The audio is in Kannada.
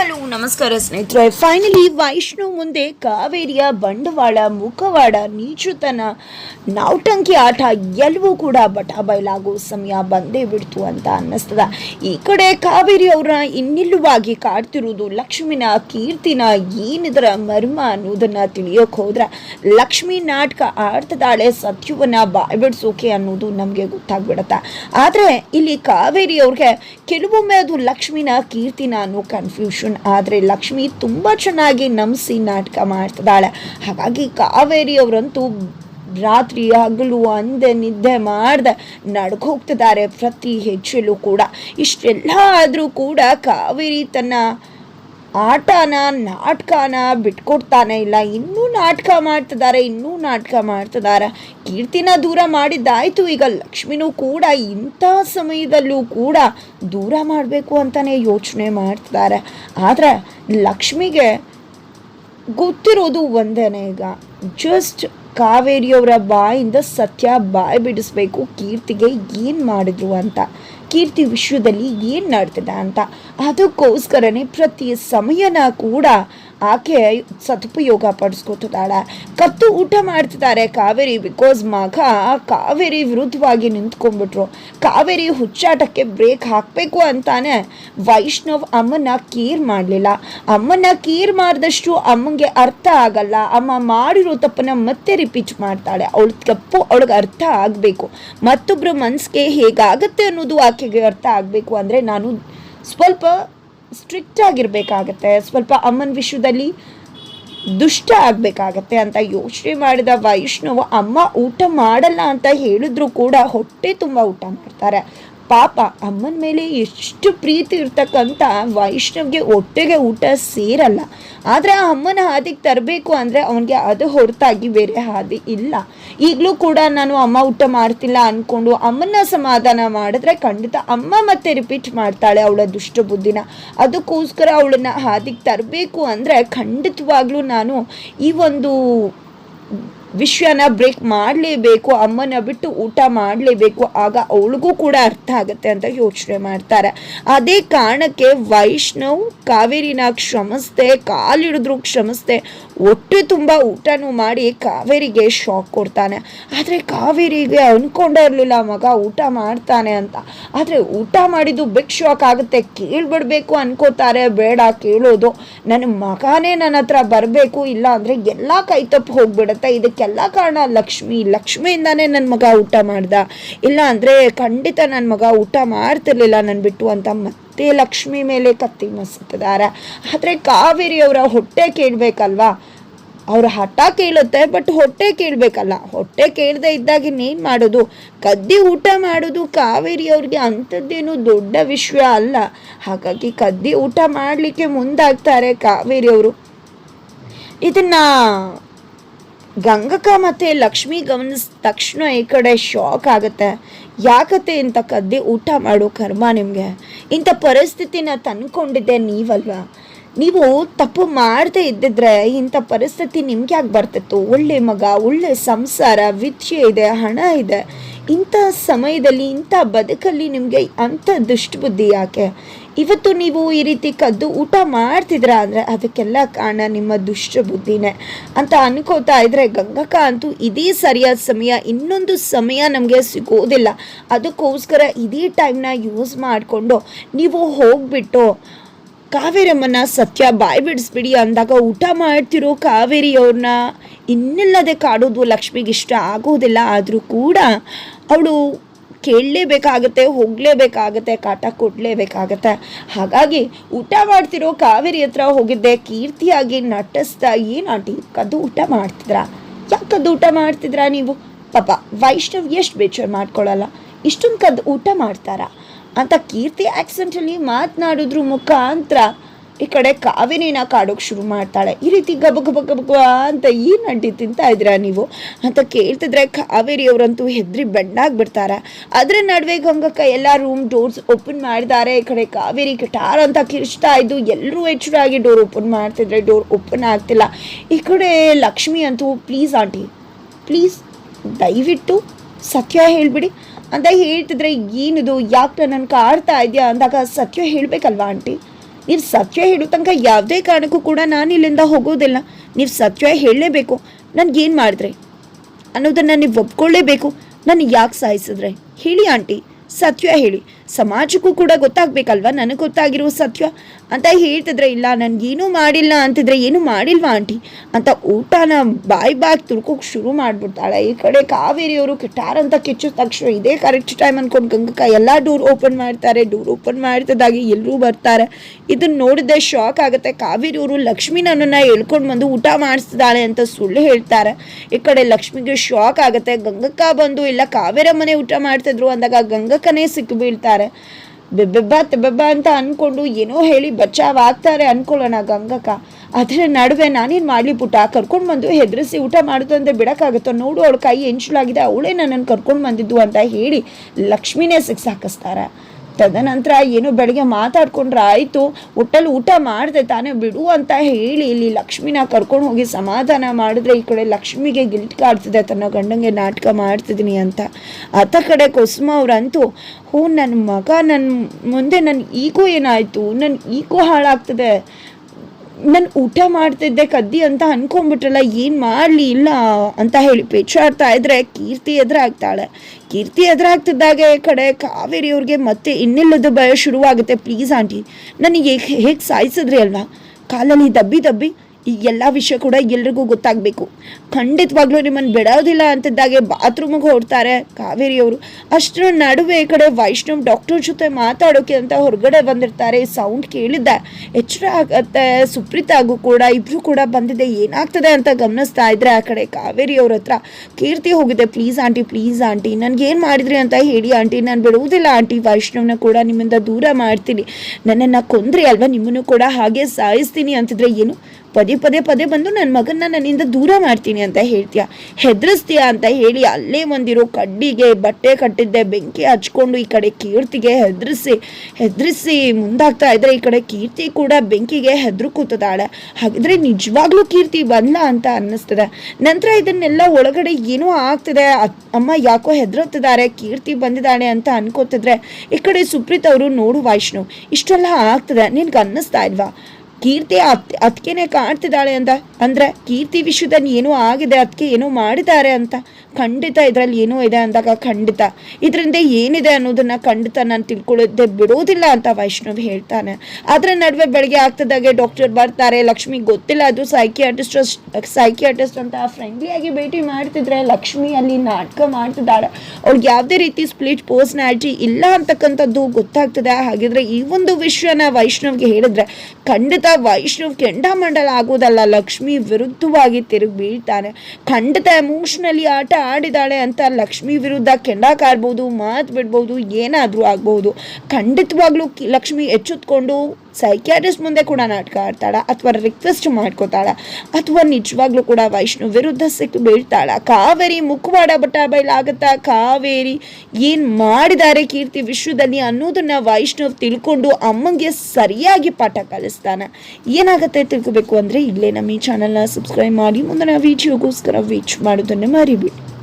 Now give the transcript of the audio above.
ಹಲೋ, ನಮಸ್ಕಾರ ಸ್ನೇಹಿತರೆ. ಫೈನಲಿ ವೈಷ್ಣವ್ ಮುಂದೆ ಕಾವೇರಿಯ ಬಂಡವಾಳ, ಮುಖವಾಡ, ನೀಚುತನ ನೌಟಂಕಿ ಆಟ ಎಲ್ಲವೂ ಕೂಡ ಬಟ ಬಯಲಾಗೋ ಸಮಯ ಬಂದೇ ಬಿಡ್ತು ಅಂತ ಅನ್ನಿಸ್ತದ. ಈ ಕಡೆ ಕಾವೇರಿ ಅವರ ಇನ್ನಿಲ್ಲುವಾಗಿ ಕಾಡ್ತಿರುವುದು ಲಕ್ಷ್ಮಿನ ಕೀರ್ತಿನ ಏನಿದರ ಮರ್ಮ ಅನ್ನೋದನ್ನ ತಿಳಿಯೋಕೆ ಹೋದ್ರೆ ಲಕ್ಷ್ಮಿ ನಾಟಕ ಆಡ್ತದಾಳೆ ಸತ್ಯವನ್ನ ಬಾಯ್ಬಿಡ್ಸೋಕೆ ಅನ್ನೋದು ನಮಗೆ ಗೊತ್ತಾಗ್ಬಿಡತ್ತ. ಆದರೆ ಇಲ್ಲಿ ಕಾವೇರಿ ಅವ್ರಿಗೆ ಕೆಲವೊಮ್ಮೆ ಅದು ಲಕ್ಷ್ಮಿನ ಕೀರ್ತಿನ ಅನ್ನೋ ಕನ್ಫ್ಯೂಷನ್ ಆದರೆ ಲಕ್ಷ್ಮಿ ತುಂಬ ಚೆನ್ನಾಗಿ ನಂಬಿಸಿ ನಾಟಕ ಮಾಡ್ತಿದ್ದಾಳೆ. ಹಾಗಾಗಿ ಕಾವೇರಿ ಅವರಂತೂ ರಾತ್ರಿ ಹಗಲು ಅಂದೆ ನಿದ್ದೆ ಮಾಡ್ದೆ ನಡ್ಕೋಗ್ತಿದ್ದಾರೆ ಪ್ರತಿ ಹೆಚ್ಚಲು ಕೂಡ. ಇಷ್ಟೆಲ್ಲ ಆದರೂ ಕೂಡ ಕಾವೇರಿ ತನ್ನ ಆಟನ, ನಾಟಕನ ಬಿಟ್ಕೊಡ್ತಾನೆ ಇಲ್ಲ. ಇನ್ನೂ ನಾಟಕ ಮಾಡ್ತಿದ್ದಾರೆ ಇನ್ನೂ ನಾಟಕ ಮಾಡ್ತಿದ್ದಾರೆ ಕೀರ್ತಿನ ದೂರ ಮಾಡಿದ್ದಾಯಿತು. ಈಗ ಲಕ್ಷ್ಮಿನೂ ಕೂಡ ಇಂಥ ಸಮಯದಲ್ಲೂ ಕೂಡ ದೂರ ಮಾಡಬೇಕು ಅಂತಲೇ ಯೋಚನೆ ಮಾಡ್ತಿದ್ದಾರೆ ಆದರೆ ಲಕ್ಷ್ಮಿಗೆ ಗೊತ್ತಿರೋದು ಒಂದೇನೆ ಈಗ. ಜಸ್ಟ್ ಕಾವೇರಿಯವರ ಬಾಯಿಂದ ಸತ್ಯ ಬಾಯಿ ಬಿಡಿಸ್ಬೇಕು. ಕೀರ್ತಿಗೆ ಏನು ಮಾಡಿದ್ರು ಅಂತ. ಕೀರ್ತಿ ವಿಶ್ವದಲ್ಲಿ ಏನು ನಡ್ತದೆ ಅಂತ. ಅದಕ್ಕೋಸ್ಕರನೇ ಪ್ರತಿ ಸಮಯನ ಕೂಡ ಆಕೆ ಸದುಪಯೋಗ ಪಡಿಸ್ಕೊತಿದ್ದಾಳೆ ಕತ್ತು ಊಟ ಮಾಡ್ತಿದ್ದಾರೆ ಕಾವೇರಿ ಬಿಕಾಸ್ ಮಗ ಕಾವೇರಿ ವಿರುದ್ಧವಾಗಿ ನಿಂತ್ಕೊಂಡ್ಬಿಟ್ರು. ಕಾವೇರಿ ಹುಚ್ಚಾಟಕ್ಕೆ ಬ್ರೇಕ್ ಹಾಕಬೇಕು ಅಂತಾನೆ ವೈಷ್ಣವ್ ಅಮ್ಮನ ಕೀರ್ ಮಾಡಲಿಲ್ಲ. ಅಮ್ಮನ ಕೀರ್ ಮಾಡಿದಷ್ಟು ಅಮ್ಮಗೆ ಅರ್ಥ ಆಗಲ್ಲ. ಅಮ್ಮ ಮಾಡಿರೋ ತಪ್ಪನ್ನ ಮತ್ತೆ ರಿಪೀಟ್ ಮಾಡ್ತಾಳೆ. ಅವಳ ತಪ್ಪು ಅವಳಿಗೆ ಅರ್ಥ ಆಗಬೇಕು. ಮತ್ತೊಬ್ಬರ ಮನಸ್ಸಿಗೆ ಹೇಗಾಗುತ್ತೆ ಅನ್ನೋದು ಆಕೆಗೆ ಅರ್ಥ ಆಗಬೇಕು ಅಂದರೆ ನಾನು ಸ್ವಲ್ಪ ಸ್ಟ್ರಿಕ್ಟ್ ಆಗಿರಬೇಕಾಗತ್ತೆ ಸ್ವಲ್ಪ ಅಮ್ಮನ ವಿಷಯದಲ್ಲಿ ದುಷ್ಟ ಆಗಬೇಕಾಗತ್ತೆ ಅಂತ ಯೋಚನೆ ಮಾಡಿದ ವೈಷ್ಣವ್, ಅಮ್ಮ, ಊಟ ಮಾಡಲ್ಲ ಅಂತ ಹೇಳಿದ್ರು ಕೂಡ ಹೊಟ್ಟೆ ತುಂಬ ಊಟ ಮಾಡ್ತಾರೆ. ಪಾಪ ಅಮ್ಮನ ಮೇಲೆ ಎಷ್ಟು ಪ್ರೀತಿ ಇರ್ತಕ್ಕಂಥ ವೈಷ್ಣವ್ಗೆ ಒಟ್ಟಿಗೆ ಊಟ ಸೇರಲ್ಲ. ಆದರೆ ಆ ಅಮ್ಮನ ಹಾದಿಗೆ ತರಬೇಕು ಅಂದರೆ ಅವನಿಗೆ ಅದು ಹೊರತಾಗಿ ಬೇರೆ ಹಾದಿ ಇಲ್ಲ. ಈಗಲೂ ಕೂಡ ನಾನು ಅಮ್ಮ ಊಟ ಮಾಡ್ತಿಲ್ಲ ಅಂದ್ಕೊಂಡು ಅಮ್ಮನ ಸಮಾಧಾನ ಮಾಡಿದ್ರೆ ಖಂಡಿತ ಅಮ್ಮ ಮತ್ತೆ ರಿಪೀಟ್ ಮಾಡ್ತಾಳೆ ಅವಳ ದುಷ್ಟ ಬುದ್ಧಿನ ಅದಕ್ಕೋಸ್ಕರ ಅವಳನ್ನ ಹಾದಿಗೆ ತರಬೇಕು ಅಂದರೆ ಖಂಡಿತವಾಗ್ಲೂ ನಾನು ಈ ಒಂದು ವಿಷಯನ ಬ್ರೇಕ್ ಮಾಡಲೇಬೇಕು, ಅಮ್ಮನ ಬಿಟ್ಟು ಊಟ ಮಾಡಲೇಬೇಕು, ಆಗ ಅವಳಿಗೂ ಕೂಡ ಅರ್ಥ ಆಗುತ್ತೆ ಅಂತ ಯೋಚನೆ ಮಾಡ್ತಾರೆ. ಅದೇ ಕಾರಣಕ್ಕೆ ವೈಷ್ಣವ್ ಕಾವೇರಿನ ಕ್ಷಮಿಸ್ದೆ ಕಾಲಿಡಿದ್ರು ಕ್ಷಮಿಸ್ದೆ ಹೊಟ್ಟೆ ತುಂಬ ಊಟನೂ ಮಾಡಿ ಕಾವೇರಿಗೆ ಶಾಕ್ ಕೊಡ್ತಾನೆ. ಆದರೆ ಕಾವೇರಿಗೆ ಅನ್ಕೊಂಡೇ ಇರಲಿಲ್ಲ, ಮಗ ಊಟ ಮಾಡ್ತಾನೆ ಅಂತ. ಆದರೆ ಊಟ ಮಾಡಿದ್ದು ಬಿಗ್ ಶಾಕ್ ಆಗುತ್ತೆ, ಕೇಳ್ಬಿಡ್ಬೇಕು ಅನ್ಕೋತಾರೆ, ಬೇಡ ಕೇಳೋದು. ನನ್ನ ಮಗನೇ ನನ್ನ ಹತ್ರ ಬರಬೇಕು, ಇಲ್ಲ ಅಂದರೆ ಎಲ್ಲ ಕೈ ತಪ್ಪು ಹೋಗ್ಬಿಡುತ್ತೆ. ಇದಕ್ಕೆಲ್ಲ ಕಾರಣ ಲಕ್ಷ್ಮಿ. ಲಕ್ಷ್ಮಿಯಿಂದಾನೇ ನನ್ನ ಮಗ ಊಟ ಮಾಡ್ದ. ಇಲ್ಲ ಅಂದರೆ ಖಂಡಿತ ನನ್ನ ಮಗ ಊಟ ಮಾಡ್ತಿರ್ಲಿಲ್ಲ. ನನ್ನ ಬಿಟ್ಟು ಅಂತ ಮತ್ತೆ ಲಕ್ಷ್ಮಿ ಮೇಲೆ ಕತ್ತಿ ಮಸುತ್ತಿದ್ದಾರೆ ಆದರೆ ಕಾವೇರಿಯವರ ಹೊಟ್ಟೆ ಕೇಳಬೇಕಲ್ವಾ? ಅವ್ರ ಹಠ ಕೇಳುತ್ತೆ, ಬಟ್ ಹೊಟ್ಟೆ ಕೇಳಬೇಕಲ್ಲ. ಹೊಟ್ಟೆ ಕೇಳದೆ ಇದ್ದಾಗ ಇನ್ನೇನು ಮಾಡೋದು? ಕದ್ದಿ ಊಟ ಮಾಡೋದು ಕಾವೇರಿ ಅವ್ರಿಗೆ ಅಂಥದ್ದೇನು ದೊಡ್ಡ ವಿಷಯ ಅಲ್ಲ. ಹಾಗಾಗಿ ಕದ್ದಿ ಊಟ ಮಾಡಲಿಕ್ಕೆ ಮುಂದಾಗ್ತಾರೆ ಕಾವೇರಿ ಅವರು. ಇದನ್ನ ಗಂಗಕ್ಕ ಮತ್ತು ಲಕ್ಷ್ಮಿ ಗಮನಿಸ್ ತಕ್ಷಣ ಈ ಕಡೆ ಶಾಕ್ ಆಗುತ್ತೆ. ಯಾಕತ್ತೆ ಇಂಥ ಕದ್ದಿ ಊಟ ಮಾಡೋ ಕರ್ಮ ನಿಮಗೆ? ಇಂಥ ಪರಿಸ್ಥಿತಿನ ತಂದ್ಕೊಂಡಿದ್ದೆ ನೀವಲ್ವಾ? ನೀವು ತಪ್ಪು ಮಾಡದೇ ಇದ್ದಿದ್ರೆ ಇಂಥ ಪರಿಸ್ಥಿತಿ ನಿಮ್ಗೆ ಯಾಕೆ ಬರ್ತಿತ್ತು? ಒಳ್ಳೆ ಮಗ, ಒಳ್ಳೆ ಸಂಸಾರ, ವಿದ್ಯೆ ಇದೆ, ಹಣ ಇದೆ. ಇಂಥ ಸಮಯದಲ್ಲಿ, ಇಂಥ ಬದುಕಲ್ಲಿ ನಿಮಗೆ ಅಂಥ ದುಷ್ಟಬುದ್ಧಿ ಯಾಕೆ? ಇವತ್ತು ನೀವು ಈ ರೀತಿ ಕದ್ದು ಊಟ ಮಾಡ್ತಿದ್ರ ಅಂದರೆ ಅದಕ್ಕೆಲ್ಲ ಕಾರಣ ನಿಮ್ಮ ದುಷ್ಟ ಬುದ್ಧಿನೇ ಅಂತ ಅನ್ಕೋತಾ ಇದ್ರೆ ಗಂಗಕ್ಕ ಅಂತೂ ಇದೇ ಸರಿಯಾದ ಸಮಯ, ಇನ್ನೊಂದು ಸಮಯ ನಮಗೆ ಸಿಗೋದಿಲ್ಲ. ಅದಕ್ಕೋಸ್ಕರ ಇದೇ ಟೈಮ್ನ ಯೂಸ್ ಮಾಡಿಕೊಂಡು ನೀವು ಹೋಗ್ಬಿಟ್ಟು ಕಾವೇರಮ್ಮನ ಸತ್ಯ ಬಾಯಿ ಬಿಡಿಸ್ಬಿಡಿ ಅಂದಾಗ ಊಟ ಮಾಡ್ತಿರೋ ಕಾವೇರಿಯವ್ರನ್ನ ಇನ್ನಿಲ್ಲದೆ ಕಾಡೋದು ಲಕ್ಷ್ಮಿಗೆ ಇಷ್ಟ ಆಗೋದಿಲ್ಲ. ಆದರೂ ಕೂಡ ಅವಳು ಕೇಳಲೇಬೇಕಾಗತ್ತೆ, ಹೋಗಲೇಬೇಕಾಗತ್ತೆ, ಕಾಟ ಕೊಡಲೇಬೇಕಾಗತ್ತೆ. ಹಾಗಾಗಿ ಊಟ ಮಾಡ್ತಿರೋ ಕಾವೇರಿ ಹತ್ರ ಹೋಗಿದ್ದೆ, ಕೀರ್ತಿಯಾಗಿ ನಟಿಸ್ತಾ ಏನು ಆಂಟಿ ಕದ್ದು ಊಟ ಮಾಡ್ತಿದ್ರಾ? ಯಾಕೆ ಕದ್ದು ಊಟ ಮಾಡ್ತಿದ್ರಾ ನೀವು? ಪಾಪ, ವೈಷ್ಣವ್ ಎಷ್ಟು ಬೇಜಾರು ಮಾಡ್ಕೊಳ್ಳಲ್ಲ ಇಷ್ಟೊಂದು ಕದ್ದು ಊಟ ಮಾಡ್ತಾರ? ಅಂತ ಕೀರ್ತಿ ಆಕ್ಸಿಡೆಂಟಲ್ಲಿ ಮಾತನಾಡಿದ್ರು ಮುಖಾಂತರ ಈ ಕಡೆ ಕಾವಿನೇನ ಕಾಡೋಕೆ ಶುರು ಮಾಡ್ತಾಳೆ. ಈ ರೀತಿ ಗಬ ಗಬ ಗಬ ಅಂತ ಏನು ಅಡ್ಡಿ ತಿಂತಾ ಇದ್ದೀರಾ ನೀವು? ಅಂತ ಕೇಳ್ತಿದ್ರೆ ಕಾವೇರಿ ಅವರಂತೂ ಹೆದ್ರಿ ಬೆಣ್ಣಾಗ್ಬಿಡ್ತಾರೆ ಅದರ ನಡುವೆ ಗಂಗಕ್ಕ ಎಲ್ಲ ರೂಮ್ ಡೋರ್ಸ್ ಓಪನ್ ಮಾಡಿದ್ದಾರೆ. ಈ ಕಡೆ ಕಾವೇರಿ ಕಟಾರ್ ಅಂತ ಕಿರ್ಚ್ತಾ ಇದ್ದು ಎಲ್ಲರೂ ಎಚ್ಚರಾಗಿ ಡೋರ್ ಓಪನ್ ಮಾಡ್ತಿದ್ರೆ ಡೋರ್ ಓಪನ್ ಆಗ್ತಿಲ್ಲ. ಈ ಕಡೆ ಲಕ್ಷ್ಮಿ ಅಂತೂ ಪ್ಲೀಸ್ ಆಂಟಿ ಪ್ಲೀಸ್ ದಯವಿಟ್ಟು ಸತ್ಯ ಹೇಳಿಬಿಡಿ. ಅಂತ ಹೇಳ್ತಿದ್ರೆ, ಏನಿದು? ಯಾಕೆ ನನ್ನ ಕಾಡ್ತಾ ಇದೆಯಾ ಅಂದಾಗ, ಸತ್ಯ ಹೇಳಬೇಕಲ್ವಾ ಆಂಟಿ ನೀವು ಸತ್ಯ ಹೇಳೋ ತನಕ ಯಾವುದೇ ಕಾರಣಕ್ಕೂ ಕೂಡ ನಾನು ಇಲ್ಲಿಂದ ಹೋಗೋದಿಲ್ಲ. ನೀವು ಸತ್ಯ ಹೇಳಲೇಬೇಕು. ನನಗೇನು ಮಾಡಿದ್ರೆ? ಅನ್ನೋದನ್ನು ನೀವು ಒಪ್ಕೊಳ್ಳೇಬೇಕು. ನಾನು ಯಾಕೆ ಸಾಯಿಸಿದ್ರೆ? ಹೇಳಿ ಆಂಟಿ. ಸತ್ಯ ಹೇಳಿ. ಸಮಾಜಕ್ಕೂ ಕೂಡ ಗೊತ್ತಾಗ್ಬೇಕಲ್ವಾ? ನನಗೆ ಗೊತ್ತಾಗಿರೋ ಸತ್ಯ. ಅಂತ ಹೇಳ್ತಿದ್ರೆ, ಇಲ್ಲ ನನಗೇನು ಮಾಡಿಲ್ಲ ಅಂತಿದ್ರೆ ಏನು ಮಾಡಿಲ್ವಾ ಆಂಟಿ? ಅಂತ ಊಟನ ಬಾಯಿ ಬಾಯಿ ತುಳ್ಕೋಕೆ ಶುರು ಮಾಡಿಬಿಡ್ತಾಳೆ. ಈ ಕಡೆ ಕಾವೇರಿಯವರು ಅಂತ ಕಿಚ್ಚಿದ ತಕ್ಷಣ ಇದೇ ಕರೆಕ್ಟ್ ಟೈಮ್ ಅಂದ್ಕೊಂಡು ಗಂಗಕ್ಕ ಎಲ್ಲ ಡೋರ್ ಓಪನ್ ಮಾಡ್ತಾರೆ. ಡೋರ್ ಓಪನ್ ಮಾಡ್ತಿದ್ದಾಗೆ ಎಲ್ಲರೂ ಬರ್ತಾರೆ. ಇದನ್ನ ನೋಡಿದ್ರೆ ಶಾಕ್ ಆಗುತ್ತೆ. ಕಾವೇರಿಯವರು ಲಕ್ಷ್ಮಿ ನನ್ನನ್ನು ಎಳ್ಕೊಂಡು ಬಂದು ಊಟ ಮಾಡಿಸ್ತಿದ್ದಾಳೆ ಅಂತ ಸುಳ್ಳು ಹೇಳ್ತಾರೆ. ಈ ಕಡೆ ಲಕ್ಷ್ಮಿಗೆ ಶಾಕ್ ಆಗುತ್ತೆ. ಗಂಗಕ್ಕ ಬಂದು, ಇಲ್ಲ ಕಾವೇರ ಮನೆ ಊಟ ಮಾಡ್ತಿದ್ರು ಅಂದಾಗ ಗಂಗಕ್ಕನೇ ಸಿಕ್ಕಿ ಬೀಳ್ತಾರೆ ಬೆಬ್ಬೆಬ್ಬ ತೆಬ್ಬೆಬ್ಬ ಅಂತ ಅಂದ್ಕೊಂಡು ಏನೋ ಹೇಳಿ ಬಚಾವ್ ಆಗ್ತಾರೆ ಅನ್ಕೊಳ್ಳೋಣ ಗಂಗಕ್ಕ. ಅದರ ನಡುವೆ ನಾನೇನು ಮಾಡಲಿ ಪುಟ್ಟ ಕರ್ಕೊಂಡು ಬಂದು ಹೆದರಿಸಿ ಊಟ ಮಾಡೋದು ಅಂದರೆ ಬಿಡೋಕ್ಕಾಗುತ್ತೋ ನೋಡು ಅವಳು ಕೈ ಎಂಚುಳಾಗಿದೆ ಅವಳೇ ನನ್ನನ್ನು ಕರ್ಕೊಂಡು ಬಂದಿದ್ದು ಅಂತ ಹೇಳಿ ಲಕ್ಷ್ಮಿನೇ ಸಿಕ್ಸ್ ಹಾಕಿಸ್ತಾರೆ. ತದನಂತರ ಏನು ಬೆಳಗ್ಗೆ ಮಾತಾಡ್ಕೊಂಡ್ರೆ ಆಯಿತು. ಒಟ್ಟಲ್ಲಿ ಊಟ ಮಾಡಿದೆ ತಾನೇ ಬಿಡು ಅಂತ ಹೇಳಿ ಇಲ್ಲಿ ಲಕ್ಷ್ಮಿನ ಕರ್ಕೊಂಡು ಹೋಗಿ ಸಮಾಧಾನ ಮಾಡಿದ್ರೆ ಈ ಕಡೆ ಲಕ್ಷ್ಮಿಗೆ ಗಿಲ್ಟ್ ಕಾಡ್ತಿದೆ. ತನ್ನ ಗಂಡಂಗೆ ನಾಟಕ ಮಾಡ್ತಿದ್ದೀನಿ ಅಂತ. ಅತ್ತ ಕಡೆ ಕುಸುಮ ಅವರಂತೂ ಹ್ಞೂ ನನ್ನ ಮಗ ನನ್ನ ಮುಂದೆ ನನ್ನ ಈಗೋ ಏನಾಯಿತು? ನನ್ನ ಈಗೋ ಹಾಳಾಗ್ತದೆ. ನಾನು ಊಟ ಮಾಡ್ತಿದ್ದೆ ಕದ್ದಿ ಅಂತ ಅನ್ಕೊಂಡ್ಬಿಟ್ರಲ್ಲ, ಏನು ಮಾಡಲಿ, ಇಲ್ಲ ಅಂತ ಹೇಳಿ ಪೇಚಾಡ್ತಾ ಇದ್ರೆ ಕೀರ್ತಿ ಎದುರಾಗ್ತಾಳೆ. ಕೀರ್ತಿ ಎದುರಾಗ್ತಿದ್ದಾಗೆ ಕಡೆ ಕಾವೇರಿ ಅವ್ರಿಗೆ ಮತ್ತೆ ಇನ್ನಿಲ್ಲದ ಭಯ ಶುರುವಾಗುತ್ತೆ. ಪ್ಲೀಸ್ ಆಂಟಿ, ನನಗೆ ಹೇಗೆ ಸಾಯಿಸಿದ್ರಿ ಅಲ್ವಾ? ಕಾಲಲ್ಲಿ ದಬ್ಬಿ ದಬ್ಬಿ ಈ ಎಲ್ಲ ವಿಷಯ ಕೂಡ ಎಲ್ರಿಗೂ ಗೊತ್ತಾಗಬೇಕು. ಖಂಡಿತವಾಗ್ಲೂ ನಿಮ್ಮನ್ನು ಬಿಡೋದಿಲ್ಲ ಅಂತಿದ್ದಾಗೆ ಬಾತ್ರೂಮಿಗೆ ಹೊರಡ್ತಾರೆ ಕಾವೇರಿಯವರು. ಅಷ್ಟರ ನಡುವೆ ಈ ಕಡೆ ವೈಷ್ಣವ್ ಡಾಕ್ಟರ್ ಜೊತೆ ಮಾತಾಡೋಕೆ ಅಂತ ಹೊರಗಡೆ ಬಂದಿರ್ತಾರೆ. ಸೌಂಡ್ ಕೇಳಿದ್ದ ಎಚ್ಚರ ಆಗತ್ತೆ. ಸುಪ್ರೀತಾಗೂ ಕೂಡ ಇಬ್ರು ಕೂಡ ಬಂದಿದೆ. ಏನಾಗ್ತದೆ ಅಂತ ಗಮನಿಸ್ತಾ ಇದ್ರೆ ಆ ಕಡೆ ಕಾವೇರಿಯವ್ರ ಹತ್ರ. ಕೀರ್ತಿ ಹೋಗಿದೆ. ಪ್ಲೀಸ್ ಆಂಟಿ ಪ್ಲೀಸ್ ಆಂಟಿ ನನಗೇನು ಮಾಡಿದ್ರಿ ಅಂತ ಹೇಳಿ ಆಂಟಿ, ನಾನು ಬಿಡುವುದಿಲ್ಲ ಆಂಟಿ. ವೈಷ್ಣವ್ನ ಕೂಡ ನಿಮ್ಮಿಂದ ದೂರ ಮಾಡ್ತೀನಿ. ನನ್ನನ್ನು ಕೊಂದ್ರಿ ಅಲ್ವಾ? ನಿಮ್ಮನ್ನು ಕೂಡ ಹಾಗೆ ಸಾಯಿಸ್ತೀನಿ ಅಂತಿದ್ರೆ ಏನು? ಪದೇ ಪದೇ ಪದೇ ಬಂದು ನನ್ನ ಮಗನ್ನ ನನ್ನಿಂದ ದೂರ ಮಾಡ್ತೀನಿ ಅಂತ ಹೇಳ್ತೀಯ. ಹೆದರಿಸ್ತೀಯ ಅಂತ ಹೇಳಿ ಅಲ್ಲೇ ಒಂದಿರೋ ಕಡ್ಡಿಗೆ ಬಟ್ಟೆ ಕಟ್ಟಿದ್ದೆ, ಬೆಂಕಿ ಹಚ್ಕೊಂಡು ಈ ಕಡೆ ಕೀರ್ತಿಗೆ ಹೆದರಿಸಿ ಹೆದರಿಸಿ ಮುಂದಾಗ್ತಾ ಇದ್ರೆ ಈ ಕಡೆ ಕೀರ್ತಿ ಕೂಡ ಬೆಂಕಿಗೆ ಹೆದರು ಕೂತದಾಳೆ. ಹಾಗಿದ್ರೆ ನಿಜವಾಗ್ಲೂ ಕೀರ್ತಿ ಬಂದ ಅಂತ ಅನ್ನಿಸ್ತದೆ. ನಂತರ ಇದನ್ನೆಲ್ಲ ಒಳಗಡೆ ಏನೋ ಆಗ್ತದೆ. ಅಮ್ಮ ಯಾಕೋ ಹೆದರುತ್ತಿದ್ದಾರೆ, ಕೀರ್ತಿ ಬಂದಿದ್ದಾಳೆ ಅಂತ ಅನ್ಕೋತಿದ್ರೆ ಈ ಕಡೆ ಸುಪ್ರೀತ್ ಅವರು ನೋಡು ವೈಷ್ಣವ್ ಇಷ್ಟೆಲ್ಲ ಆಗ್ತದೆ. ನಿನ್ಗೆ ಅನ್ನಿಸ್ತಾ ಇಲ್ವಾ? ಕೀರ್ತಿ ಅತ್ ಅದಕ್ಕೇನೆ ಕಾಣ್ತಿದ್ದಾಳೆ ಅಂತ. ಅಂದ್ರೆ ಕೀರ್ತಿ ವಿಷಯದಲ್ಲಿ ಏನೋ ಆಗಿದೆ ಅದಕ್ಕೆ ಏನೋ ಮಾಡಿದ್ದಾರೆ ಅಂತ. ಖಂಡಿತ ಇದರಲ್ಲಿ ಏನೋ ಇದೆ ಅಂದಾಗ ಖಂಡಿತ. ಇದರಿಂದ ಏನಿದೆ ಅನ್ನೋದನ್ನ ಖಂಡಿತ ನಾನು ತಿಳ್ಕೊಳ್ಳೋದೆ ಬಿಡೋದಿಲ್ಲ ಅಂತ ವೈಷ್ಣವ್ ಹೇಳ್ತಾನೆ. ಅದರ ನಡುವೆ ಬೆಳಗ್ಗೆ ಆಗ್ತದಾಗೆ ಡಾಕ್ಟರ್ ಬರ್ತಾರೆ. ಲಕ್ಷ್ಮಿ ಗೊತ್ತಿಲ್ಲ, ಅದು ಸೈಕಿಯಾಟಿಸ್ಟ್ ಸೈಕಿಯಾಟಿಸ್ಟ್ ಅಂತ ಫ್ರೆಂಡ್ಲಿಯಾಗಿ ಭೇಟಿ ಮಾಡ್ತಿದ್ರೆ ಲಕ್ಷ್ಮಿ ಅಲ್ಲಿ ನಾಟಕ ಮಾಡ್ತಿದ್ದಾಳೆ. ಅವ್ಳಿಗೆ ಯಾವುದೇ ರೀತಿ ಸ್ಪ್ಲಿಟ್ ಪರ್ಸ್ನಾಲಿಟಿ ಇಲ್ಲ ಅಂತಕ್ಕಂಥದ್ದು ಗೊತ್ತಾಗ್ತದೆ. ಹಾಗಿದ್ರೆ ಈ ಒಂದು ವಿಷಯನ ವೈಷ್ಣವ್ಗೆ ಹೇಳಿದ್ರೆ ಖಂಡಿತ ವೈಷ್ಣವ್ ಕೆಂಡಾಮಂಡಲ ಆಗೋದಲ್ಲ ಲಕ್ಷ್ಮಿ ವಿರುದ್ಧವಾಗಿ ತಿರುಗಿ ಬೀಳ್ತಾನೆ. ಖಂಡಿತ ಎಮೋಷ್ನಲಿ ಆಟ ಆಡಿದಾಳೆ ಅಂತ ಲಕ್ಷ್ಮಿ ವಿರುದ್ಧ ಕೆಂಡ ಕಾರ್ಬೋದು, ಮಾತು ಬಿಡ್ಬೋದು, ಏನಾದರೂ ಆಗ್ಬೋದು. ಖಂಡಿತವಾಗ್ಲೂ ಲಕ್ಷ್ಮಿ ಎಚ್ಚೆತ್ಕೊಂಡು ಸೈಕ್ಯಾಟಿಸ್ಟ್ ಮುಂದೆ ಕೂಡ ನಾಟಕ ಆಡ್ತಾಳ ಅಥವಾ ರಿಕ್ವೆಸ್ಟ್ ಮಾಡ್ಕೋತಾಳ ಅಥವಾ ನಿಜವಾಗ್ಲೂ ಕೂಡ ವೈಷ್ಣು ವಿರುದ್ಧ ಸಿಕ್ಕು ಬೀಳ್ತಾಳ. ಕಾವೇರಿ, ಮುಖವಾಡ ಬಟ್ಟ ಬೈಲಾಗತ್ತಾ ಕಾವೇರಿ ಏನು ಮಾಡಿದ್ದಾರೆ ಕೀರ್ತಿ ವಿಶ್ವದಲ್ಲಿ ಅನ್ನೋದನ್ನ ವೈಷ್ಣವ್ ತಿಳ್ಕೊಂಡು ಅಮ್ಮಂಗೆ ಸರಿಯಾಗಿ ಪಾಠ ಕಲಿಸ್ತಾನೆ. ಏನಾಗುತ್ತೆ ತಿಳ್ಕೊಬೇಕು ಅಂದರೆ ಇಲ್ಲೇ ನಮ್ಮ ಈ ಚಾನಲ್ನ ಸಬ್ಸ್ಕ್ರೈಬ್ ಮಾಡಿ. ಮುಂದಿನ ವಿಡಿಯೋಗೋಸ್ಕರ ವೀಚ್ ಮಾಡೋದನ್ನು ಮರಿಬೇಡಿ.